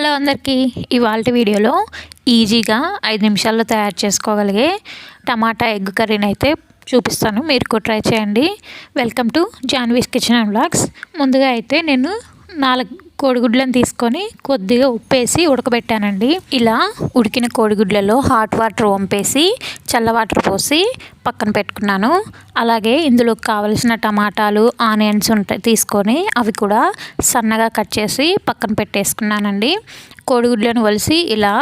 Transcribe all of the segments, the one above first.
Hello అందరికీ ఇవాళ వీడియోలో ఈజీగా ఐదు నిమిషాల్లో తయారు చేసుకోగలిగే టమాటా ఎగ్ కర్రీని అయితే చూపిస్తాను. మీరు కూడా ట్రై చేయండి. Welcome to Janvi's kitchen and blogs ముందుగా అయితే నేను నాలుగు కోడిగుడ్లను తీసుకొని కొద్దిగా ఉప్పేసి ఉడకబెట్టానండి. ఇలా ఉడికిన కోడిగుడ్లలో హాట్ వాటర్ వంపేసి చల్ల వాటర్ పోసి పక్కన పెట్టుకున్నాను. అలాగే ఇందులో కావలసిన టమాటాలు ఆనియన్స్ ఉంటాయి తీసుకొని అవి కూడా సన్నగా కట్ చేసి పక్కన పెట్టేసుకున్నానండి. కోడిగుడ్లను వలిసి ఇలా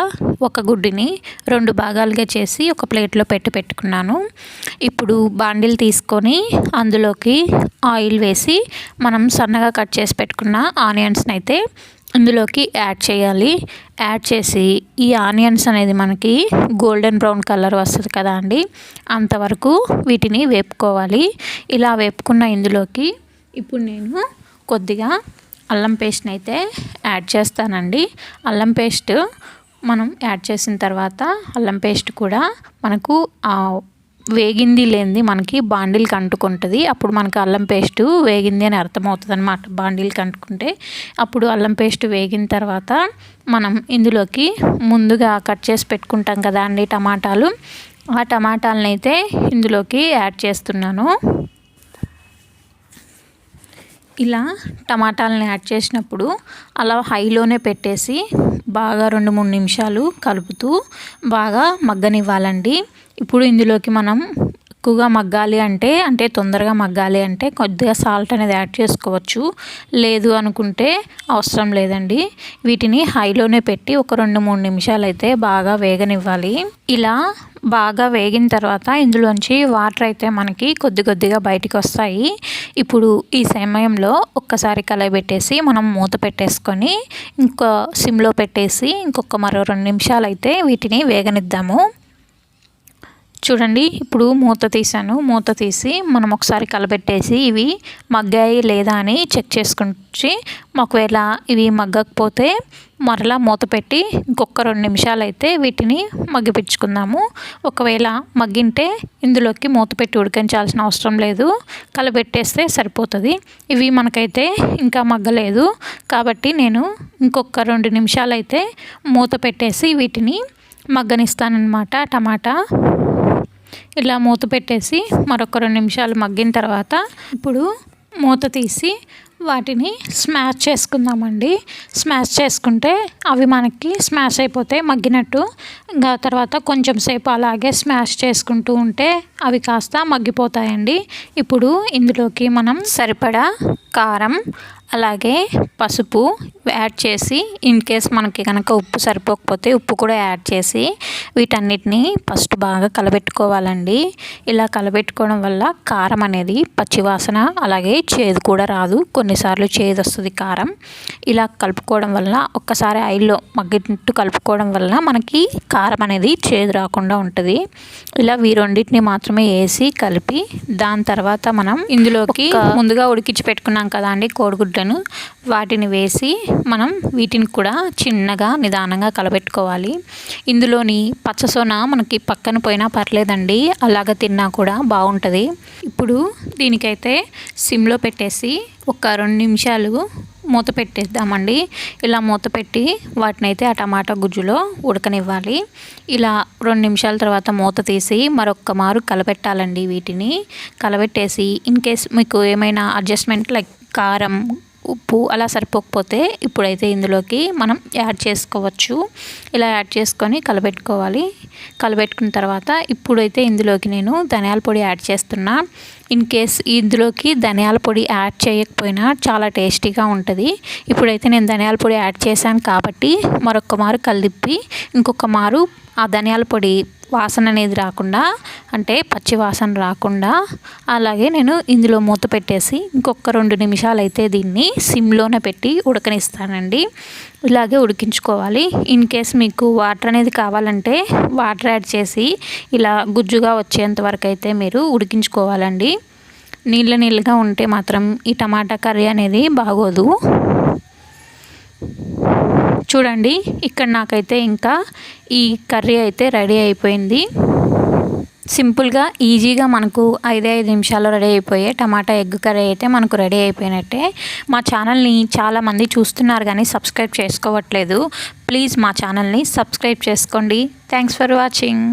ఒక గుడ్డిని రెండు భాగాలుగా చేసి ఒక ప్లేట్లో పెట్టి పెట్టుకున్నాను. ఇప్పుడు బాండిల్ తీసుకొని అందులోకి ఆయిల్ వేసి మనం సన్నగా కట్ చేసి పెట్టుకున్న ఆనియన్స్ని అయితే ఇందులోకి యాడ్ చేయాలి. యాడ్ చేసి ఈ ఆనియన్స్ అనేది మనకి గోల్డెన్ బ్రౌన్ కలర్ వస్తుంది కదా అండి. అంతవరకు వీటిని వేపుకోవాలి. ఇలా వేపుకున్న ఇందులోకి ఇప్పుడు నేను కొద్దిగా అల్లం పేస్ట్ని అయితే యాడ్ చేస్తానండి. అల్లం పేస్ట్ మనం యాడ్ చేసిన తర్వాత అల్లం పేస్ట్ కూడా మనకు వేగింది లేనిది మనకి బాండిల్కి అంటుకుంటుంది. అప్పుడు మనకి అల్లం పేస్ట్ వేగింది అని అర్థమవుతుంది అనమాట బాండిల్కి అంటుకుంటే అప్పుడు అల్లం పేస్ట్ వేగిన తర్వాత మనం ఇందులోకి ముందుగా కట్ చేసి పెట్టుకుంటాం కదా అండి టమాటాలు. ఆ టమాటాలనైతే అయితే ఇందులోకి యాడ్ చేస్తున్నాను. ఇలా టమాటాలని యాడ్ చేసినప్పుడు అలా హైలోనే పెట్టేసి బాగా రెండు మూడు నిమిషాలు కలుపుతూ బాగా మగ్గనివ్వాలండి. ఇప్పుడు ఇందులోకి మనం ఎక్కువగా మగ్గాలి అంటే అంటే తొందరగా మగ్గాలి అంటే కొద్దిగా సాల్ట్ అనేది యాడ్ చేసుకోవచ్చు. లేదు అనుకుంటే అవసరం లేదండి. వీటిని హైలోనే పెట్టి ఒక రెండు మూడు నిమిషాలు అయితే బాగా వేగనివ్వాలి. ఇలా బాగా వేగిన తర్వాత ఇందులోంచి వాటర్ అయితే మనకి కొద్ది కొద్దిగా బయటికి వస్తాయి. ఇప్పుడు ఈ సమయంలో ఒక్కసారి కలయి పెట్టేసి మనం మూత పెట్టేసుకొని ఇంకో సిమ్లో పెట్టేసి ఇంకొక మరో రెండు నిమిషాలు అయితే వీటిని వేగనిద్దాము. చూడండి ఇప్పుడు మూత తీసాను మూత తీసి మనం ఒకసారి కలబెట్టేసి ఇవి మగ్గాయి లేదా అని చెక్ చేసుకుంటే ఒకవేళ ఇవి మగ్గకపోతే మరలా మూత పెట్టి ఇంకొక రెండు నిమిషాలు అయితే వీటిని మగ్గిపించుకుందాము ఒకవేళ మగ్గింటే ఇందులోకి మూత పెట్టి ఉడికించాల్సిన అవసరం లేదు. కలబెట్టేస్తే సరిపోతుంది. ఇవి మనకైతే ఇంకా మగ్గలేదు. కాబట్టి నేను ఇంకొక రెండు నిమిషాలు అయితే మూత పెట్టేసి వీటిని మగ్గనిస్తానన్నమాట. టమాటా ఇలా మూత పెట్టేసి మరొక రెండు నిమిషాలు మగ్గిన తర్వాత ఇప్పుడు మూత తీసి వాటిని స్మాష్ చేసుకుందామండి. స్మాష్ చేసుకుంటే అవి మనకి స్మాష్ అయిపోతే మగ్గినట్టు. ఇంకా తర్వాత కొంచెం సేపు అలాగే స్మాష్ చేసుకుంటూ ఉంటే అవి కాస్త మగ్గిపోతాయండి. ఇప్పుడు ఇందులోకి మనం సరిపడా కారం అలాగే పసుపు యాడ్ చేసి ఇన్ కేస్ మనకి కనుక ఉప్పు సరిపోకపోతే ఉప్పు కూడా యాడ్ చేసి వీటన్నిటిని ఫస్ట్ బాగా కలబెట్టుకోవాలండి. ఇలా కలబెట్టుకోవడం వల్ల కారం అనేది పచ్చివాసన అలాగే చేదు కూడా రాదు. కొన్నిసార్లు చేదు వస్తుంది కారం. ఇలా కలుపుకోవడం వల్ల ఒక్కసారి ఆయిల్లో మగ్గినట్టు కలుపుకోవడం వల్ల మనకి కారం అనేది చేదు రాకుండా ఉంటుంది. ఇలా వీ రెండింటిని మాత్రమే వేసి కలిపి దాని తర్వాత మనం ఇందులోకి ముందుగా ఉడికించి పెట్టుకున్నాం కదా అండి కోడిగుడ్లను వాటిని వేసి మనం వీటిని కూడా చిన్నగా నిదానంగా కలబెట్టుకోవాలి. ఇందులోని పచ్చసోన మనకి పక్కన పోయినా పర్లేదండి. అలాగ తిన్నా కూడా బాగుంటుంది. ఇప్పుడు దీనికైతే సిమ్లో పెట్టేసి ఒక రెండు నిమిషాలు మూత పెట్టేద్దామండి. ఇలా మూత పెట్టి వాటిని అయితే ఆ టమాటా గుజ్జులో ఉడకనివ్వాలి. ఇలా రెండు నిమిషాల తర్వాత మూత తీసి మరొక్క మారు కలపెట్టాలండి వీటిని. కలబెట్టేసి ఇన్ కేస్ మీకు ఏమైనా అడ్జస్ట్మెంట్ లైక్ కారం ఉప్పు అలా సరిపోకపోతే ఇప్పుడైతే ఇందులోకి మనం యాడ్ చేసుకోవచ్చు. ఇలా యాడ్ చేసుకొని కలబెట్టుకోవాలి. కలబెట్టుకున్న తర్వాత ఇప్పుడైతే ఇందులోకి నేను ధనియాల పొడి యాడ్ చేస్తున్నా. ఇన్ కేస్ ఇందులోకి ధనియాల పొడి యాడ్ చేయకపోయినా చాలా టేస్టీగా ఉంటుంది. ఇప్పుడైతే నేను ధనియాల పొడి యాడ్ చేశాను కాబట్టి మరొక మారు కలిపి ఇంకొక మారు ఆ ధనియాల పొడి వాసన అనేది రాకుండా అంటే పచ్చి వాసన రాకుండా అలాగే నేను ఇందులో మూత పెట్టేసి ఇంకొక రెండు నిమిషాలు అయితే దీన్ని సిమ్లోనే పెట్టి ఉడకనిస్తానండి. ఇలాగే ఉడికించుకోవాలి. ఇన్ కేస్ మీకు వాటర్ అనేది కావాలంటే వాటర్ యాడ్ చేసి ఇలా గుజ్జుగా వచ్చేంత వరకు అయితే మీరు ఉడికించుకోవాలండి. నీళ్ళ నీళ్ళుగా ఉంటే మాత్రం ఈ టమాటా కర్రీ అనేది బాగోదు. చూడండి ఇక్కడ నాకైతే ఇంకా ఈ కర్రీ అయితే రెడీ అయిపోయింది. సింపుల్గా ఈజీగా మనకు ఐదే ఐదు నిమిషాల్లో రెడీ అయిపోయే టమాటా ఎగ్ కర్రీ అయితే మనకు రెడీ అయిపోయినట్టే. మా ఛానల్ని చాలామంది చూస్తున్నారు కానీ సబ్స్క్రైబ్ చేసుకోవట్లేదు. ప్లీజ్ మా ఛానల్ని సబ్స్క్రైబ్ చేసుకోండి. Thanks for watching.